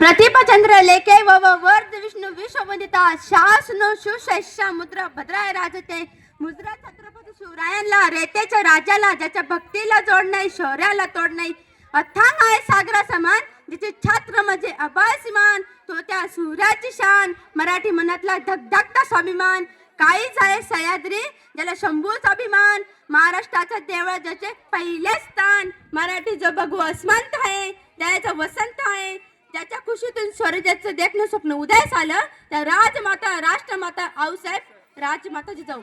प्रतिपचंद्र लेखे व व वर्ध विष्णू विश्ववंदिता शासनो सुशैषा मुद्रा भद्राय राजते मुद्रा छत्रपती शिवरायांना रेतेच्या राजाला ज्याच्या भक्तीला जोड नाही शौर्याला तोड नाही अथांग आहे सागरा समान जिचे छात्र म्हणजे अभयसिमान तो त्या सूर्याची शान मराठी मनातला धगधगता स्वाभिमान काहीच आहे सह्याद्री ज्याला शंभूचा अभिमान महाराष्ट्राच्या देवळा ज्याचे पहिले स्थान मराठी जो बघू अस्मंत आहे त्याचं वसंत आहे ज्याच्या खुशीतून स्वराज्याचं देखणं स्वप्न उदयास आलं त्या राजमाता राष्ट्रमाता आऊसाहेब राजमाता जिजाऊ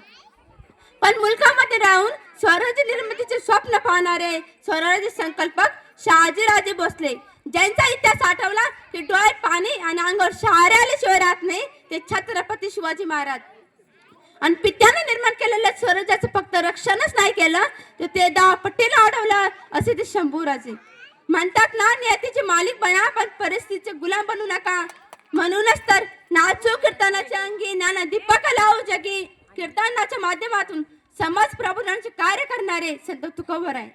पण मुलकामध्ये राहून स्वराज्य निर्मितीचे स्वप्न पाहणारे स्वराज्य संकल्पक शहाजीराजे भोसले ज्यांचा इतिहास आठवला की डोळे पाणी आणि अंगावर शहारे शिवाय राहत नाही ते छत्रपती शिवाजी महाराज. आणि पित्याने निर्माण केलेल्या स्वराज्याचं फक्त रक्षणच नाही केलं तर ते दहा पट्टीला अडवलं असे ते शंभूराजे. म्हणतात ना नियतीचे मालिक बना पण परिस्थितीचे गुलाम बनू नका. म्हणूनच तर नाचो कीर्तनाच्या अंगी ज्ञान दीपक लावू जगी. कीर्तनाच्या माध्यमातून समाज प्रबोधनाचे कार्य करणारे संत तुकोबर आहे.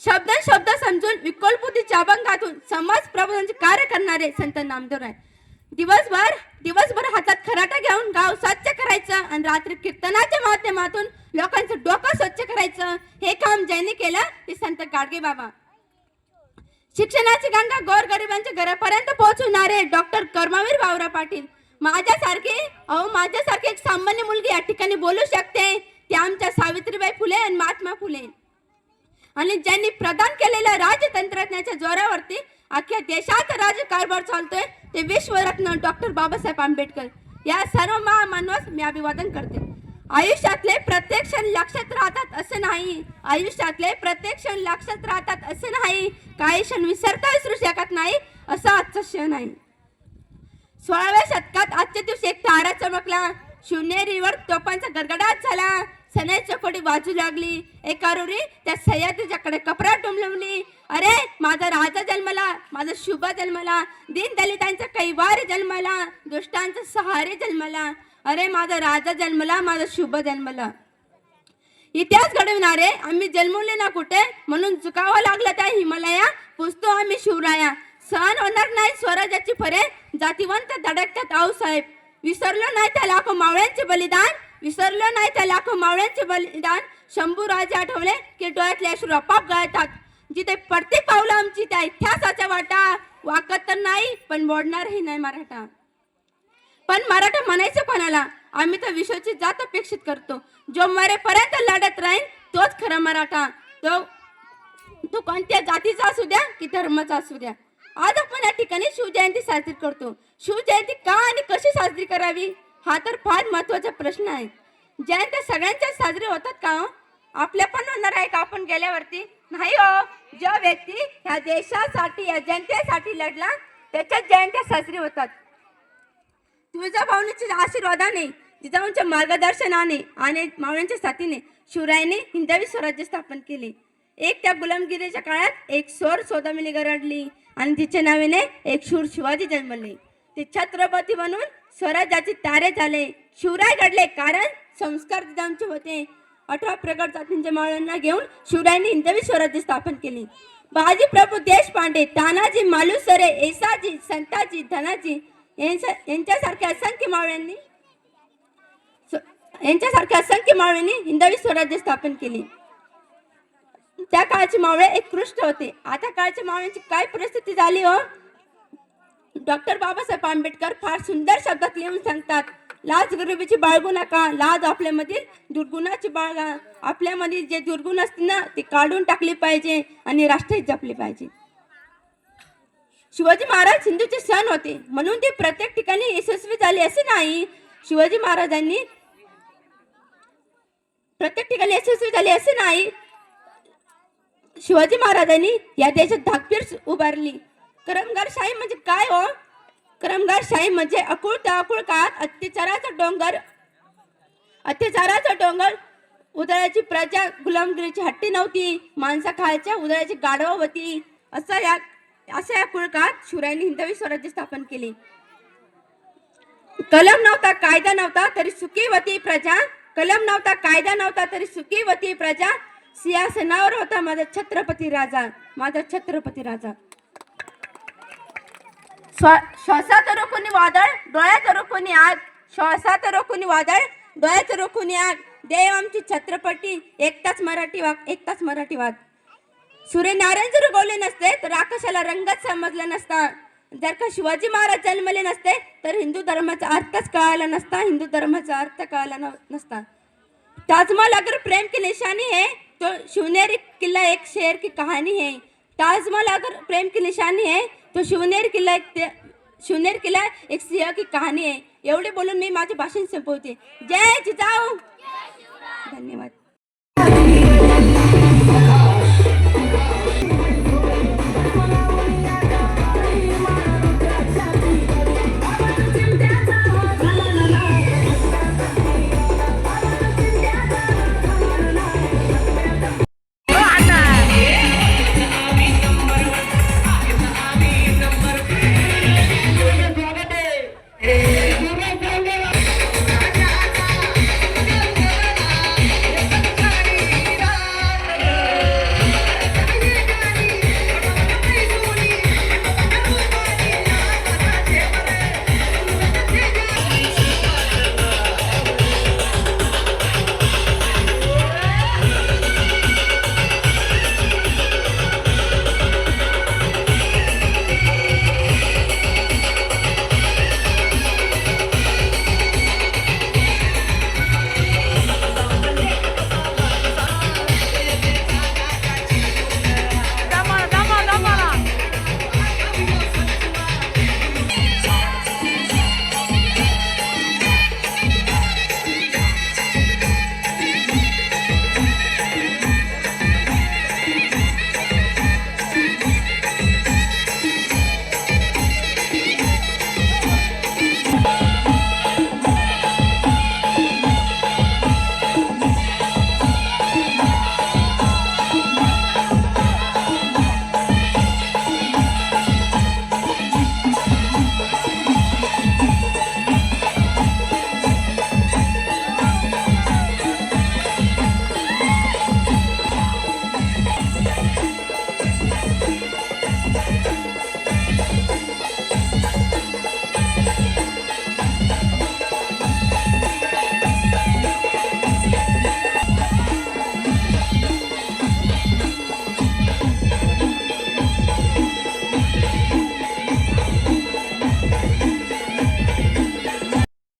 शब्द शब्द समजून विकोल बुद्धीच्या अभंगातून समाज प्रबोधनाचे कार्य करणारे संत नामदेव आहे दिवसभर दिवसभर हातात खराटा घेऊन गाव स्वच्छ करायचं आणि रात्री कीर्तनाच्या माध्यमातून लोकांचं डोकं स्वच्छ करायचं. हे काम ज्यांनी केलं ते संत गाडगे बाबा शिक्षणाची गंगा गोरगरिबांच्या घरापर्यंत पोहोचवणारे डॉक्टर कर्मवीर भाऊराव पाटील. माझ्यासारखे अहो माझ्यासारखी एक सामान्य मुलगी या ठिकाणी बोलू शकते. ते आमच्या सावित्रीबाई फुले आणि महात्मा फुले. आणि ज्यांनी प्रदान केलेल्या राजतंत्रज्ञाच्या जोरावरती अख्ख्या देशात राजकारभार चालतोय ते विश्वरत्न डॉक्टर बाबासाहेब आंबेडकर. या सर्व महामानवास मी अभिवादन करते. आयुष्यातले प्रत्येक क्षण लक्षात राहतात असं नाही. आयुष्यातले प्रत्येक क्षण लक्षात राहतात असं नाही. काही क्षण विसरता विसरू शकत नाही असा आजचा क्षण आहे. सोळाव्या शतकात आजच्या दिवशी एक तारा चमकला. शिवनेरीवर तोफांचा गडगडाट झाला. सनई चकोडी बाजू लागली. एका रुरी त्या सह्याद्रीच्याकडे कपडा टुमलवली अरे माझा राजा जन्मला माझा शुभ जन्मला. दीन दलितांचा कैवार जन्मला. दुष्टांचा सहारे जन्मला. अरे माझा राजा जन्मला माझा शुभ जन्मला. इतिहास घडविणारे आम्ही जन्मवले ना कुठे? म्हणून चुकावं लागलं त्या हिमालया. पुसतो आम्ही शिवराया. सहन होणार नाही स्वराज्याची फरे. जातीवंत धडकतात आऊसाहेब विसरलो नाही त्या लाखो मावळ्यांचे बलिदान. विसरलो नाही त्या लाखो मावळ्यांचे बलिदान. शंभू राजे आठवले की डोळ्यातले अश्रू आपाप गळतात. जिथे प्रत्येक पावलं आमची त्या इतिहासाच्या वाटा. वाकत तर नाही पण मोडणारही नाही मराठा. पण मराठा म्हणायचं कोणाला? आम्ही तर विश्वाची जात अपेक्षित करतो. जो मरेपर्यंत लढत राहील तोच खरा मराठा. तो तो कोणत्या जातीचा असू द्या की धर्माचा असू द्या. आज आपण या ठिकाणी शिवजयंती साजरी करतो. शिवजयंती का आणि कशी साजरी करावी? हा तर फार महत्त्वाचा प्रश्न आहे. जयंत्या सगळ्यांच्या साजरी होतात का हो? आपल्या पण होणार आहे का आपण गेल्यावरती? नाही हो. ज्या व्यक्ती ह्या देशासाठी या जनतेसाठी लढला त्याच्याच जयंत्या साजरी होतात. तुळजाभवानीच्या आशीर्वादाने जिजाऊंच्या मार्गदर्शनाने आणि मावळ्यांच्या साथीने शिवरायाने हिंदवी स्वराज्य स्थापन केले. एक त्या गुलामगिरीच्या काळात एक स्वर सोदामिली गरडली आणि तिच्या नावाने एक शूर शिवाजी जन्मले. ते छत्रपती बनून स्वराज्याचे तारे झाले. शिवराय घडले कारण संस्कार जिजाऊंचे होते. अठरा प्रगट जातींच्या मावळ्यांना घेऊन शिवरायांनी हिंदवी स्वराज्य स्थापन केले. बाजी प्रभू देशपांडे तानाजी मालुसरे एसाजी संताजी धनाजी यांच्या- यांच्यासारख्या असंख्य मावळ्यांनी यांच्यासारख्या असंख्य मावळ्यांनी हिंदवी स्वराज्य स्थापन केली. त्या काळचे मावळे एक होते. आता काळच्या मावळ्यांची काय परिस्थिती झाली हो? डॉक्टर बाबासाहेब आंबेडकर फार सुंदर शब्दात लिहून सांगतात लाज गरिबीची बाळगू नका. लाज आपल्यामधील दुर्गुणाची बाळगा आपल्यामधील जे दुर्गुण असते ना ते काढून टाकली पाहिजे आणि राष्ट्रहित जपली पाहिजे. शिवाजी महाराज हिंदूचे सण होते. म्हणून ते प्रत्येक ठिकाणी यशस्वी झाले असे नाही. शिवाजी महाराजांनी प्रत्येक ठिकाणी यशस्वी झाले असे नाही. शिवाजी महाराजांनी या देशात धाकपीर उभारली. करमगारशाही म्हणजे काय हो? करमगारशाही म्हणजे अकुळ त्या अकुळ काळात अत्याचाराचा डोंगर अत्याचाराचा डोंगर. उदळाची प्रजा गुलामगिरीची हट्टी नव्हती. माणसा खायच्या उदळाची गाढवा होती. असं या अशा या कुळकात शिवरायांनी हिंदवी स्वराज्य स्थापन केले. कलम नव्हता कायदा नव्हता तरी सुखीवती प्रजा कलम नव्हता कायदा नव्हता तरी सुखीवती प्रजा सिंहासनावर होता माझा छत्रपती राजा माझा छत्रपती राजा. श्वासात रोखुनी वादळ डोळ्यात रोखुनी आग श्वासात रोखुनी वादळ डोळ्यात रोखुनी आग. देव आमची छत्रपती एकटाच मराठी वाग एकटाच मराठी वाद. सूर्यनारायण जर उगवले नसते तर आकाशाला रंगच समजला नसता. जर का शिवाजी महाराज जन्मले नसते तर हिंदू धर्माचा अर्थच कळाला नसता हिंदू धर्माचा अर्थ कळाला न- नसता. ताजमहल अगर प्रेम की निशानी है तो शिवनेरी किला एक शेर की कहानी है. ताजमहल अगर प्रेम की निशानी है तो शिवनेर किल्ला एक शिवनेर किल्ला एक सिंह की कहाणी आहे एवढे बोलून मी माझे भाषण संपवते. जय जिजाऊ! धन्यवाद.